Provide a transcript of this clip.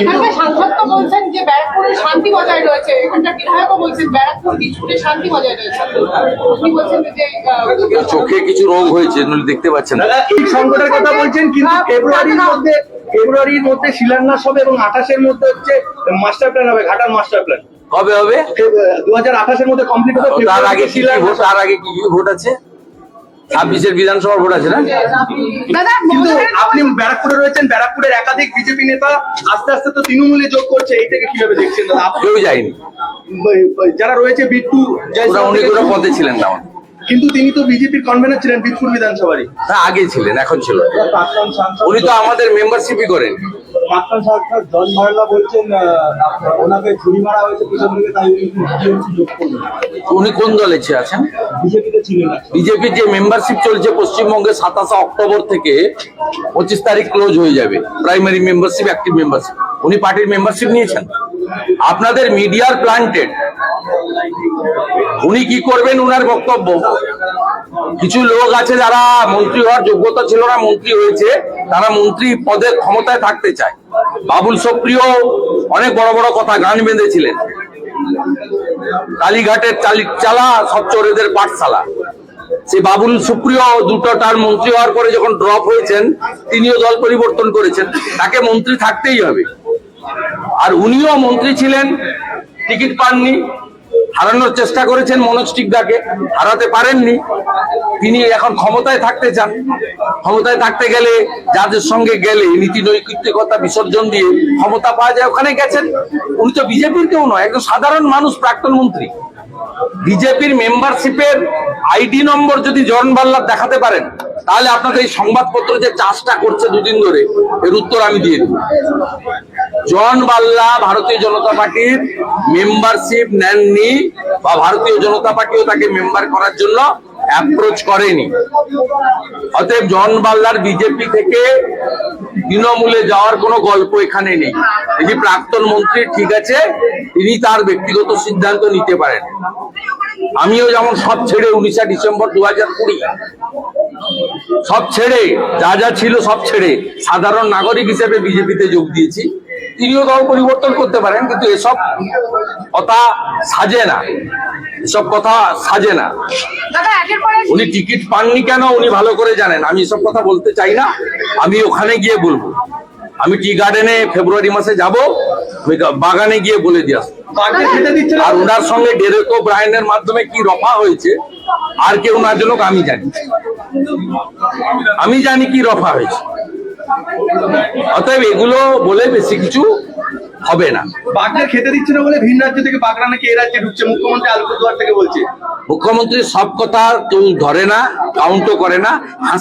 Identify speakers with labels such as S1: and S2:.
S1: এখানকার বলছেন যে ব্যারাকপুরের শান্তি বজায় রয়েছে। এখানকার বিধায়কও বলছেন ব্যারাকপুর বিজপুরের শান্তি বজায় রয়েছে। আপনি বলছেন যে
S2: চোখে কিছু রোগ হয়েছে দেখতে পাচ্ছেন
S3: এই সংকটের কথা বলছেন কিন্তু ফেব্রুয়ারির মধ্যে ফেব্রুয়ারির মধ্যে শিলান্যাস হবে এবং আঠাশের মধ্যে হচ্ছে মাস্টার প্ল্যান হবে ঘাটার মাস্টার প্ল্যান
S2: হবে? হবে
S3: দু হাজার আঠাশের মধ্যে কমপ্লিট হবে
S2: তার আগে তার আগে কি কি ভোট আছে? ছাব্বিশের বিধানসভা ভোট আছে না?
S3: কিন্তু আপনি ব্যারাকপুরে রয়েছেন ব্যারাকপুরের একাধিক বিজেপি নেতা আস্তে আস্তে তো তৃণমূলে যোগ করছে এইটাকে কীভাবে দেখছেন দাদা? আপনি
S2: কেউ যায়নি।
S3: যারা রয়েছে বিট্টু
S2: উনি কোনো পদে ছিলেন না আমার।
S3: কিন্তু তিনি তো বিজেপির কনভেনার ছিলেন বিটপুর বিধানসভারই।
S2: তা আগে ছিলেন এখন ছিল। উনি তো আমাদের মেম্বারশিপই করেন
S4: প্রাক্তন সাংসদ জন ভার্লা বলছেন ওনাকে ছুরি মারা হয়েছে পিছন থেকে তাই উনি
S2: কোন দলে আছেন?
S4: বিজেপিতে ছিলেন
S2: বিজেপির যে মেম্বারশিপ চলছে পশ্চিমবঙ্গে সাতাশে অক্টোবর থেকে পঁচিশ তারিখ ক্লোজ হয়ে যাবে প্রাইমারি মেম্বারশিপ অ্যাক্টিভ মেম্বারশিপ উনি পার্টির মেম্বারশিপ নিয়েছেন? আপনাদের মিডিয়ার প্লান্টেড উনি কি করবেন উনার বক্তব্য? কিছু লোক আছে যারা মন্ত্রী হওয়ার যোগ্যতা ছিল না মন্ত্রী হয়েছে তারা মন্ত্রী পদে ক্ষমতায় থাকতে চায়। বাবুল সুপ্রিয় অনেক বড় বড় কথা গান বেঁধেছিলেন। কালীঘাটের চালি চালা সব চোরেদের পাঠশালা। সে বাবুল সুপ্রিয় দুটো তার মন্ত্রী হওয়ার পরে যখন ড্রপ হয়েছেন, তিনিও দল পরিবর্তন করেছেন। তাকে মন্ত্রী থাকতেই হবে। আর উনিও মন্ত্রী ছিলেন, টিকিট পাননি। হারানোর চেষ্টা করেছেন মনোজ টিকদাকে, হারাতে পারেননি। তিনি এখন ক্ষমতায় থাকতে চান। ক্ষমতায় থাকতে গেলে যাদের সঙ্গে গেলে নীতি নৈতিকতা বিসর্জন দিয়ে ক্ষমতা পাওয়া যায়, ওখানে গেছেন। উনি তো বিজেপির কেউ নয়, একজন সাধারণ মানুষ, প্রাক্তন মন্ত্রী। বিজেপির মেম্বারশিপের আইডি নম্বর যদি জন বাল্লার দেখাতে পারেন, তাহলে আপনাদের এই সংবাদপত্র যে চাষটা করছে দুদিন ধরে, এর উত্তর আমি দিয়ে দেবো। জন বাল্লা ভারতীয় জনতা পার্টির মেম্বারশিপ নেননি বা ভারতীয় জনতা পার্টিও তাকে মেম্বার করার জন্য অ্যাপ্রোচ করেনি। অতএব জন বাল্লার বিজেপি থেকে তৃণমূলে যাওয়ার কোনো গল্প এখানে নেই। যে প্রাক্তন মন্ত্রী ঠিক আছে, তিনি তার ব্যক্তিগত সিদ্ধান্ত নিতে পারেন। আমিও যেমন সব ছেড়ে উনিশে ডিসেম্বর দু হাজার কুড়ি, সব ছেড়ে, যা যা ছিল সব ছেড়ে, সাধারণ নাগরিক হিসেবে বিজেপিতে যোগ দিয়েছি। তিনিও দল পরিবর্তন করতে পারেন কিন্তু এসব কথা সাজে না। এসব কথা সাজে না। উনি টিকিট পাননি কেন? উনি ভালো করে জানেন। আমি এসব কথা বলতে চাই না। আমি ওখানে গিয়ে বলব। আমি টি গার্ডেনে ফেব্রুয়ারি মাসে যাব। আমি বাগানে গিয়ে বলে দিয়ে আসব। আর ওনার সঙ্গে ডেরেকো ব্রায়নের মাধ্যমে কি রফা হয়েছে আর কেউ না জানুক আমি জানি। আমি জানি কি রফা হয়েছে। অতএব এগুলো বলে বেশি কিছু হবে না।
S3: বাঘরা খেতে দিচ্ছে না বলে ভিন রাজ্য থেকে বাঘরা নাকি এ রাজ্যে ঢুকছে? মুখ্যমন্ত্রী আলিপুরদুয়ার থেকে বলছে।
S2: মুখ্যমন্ত্রী সব কথা কেউ ধরে না কাউন্টও করে না।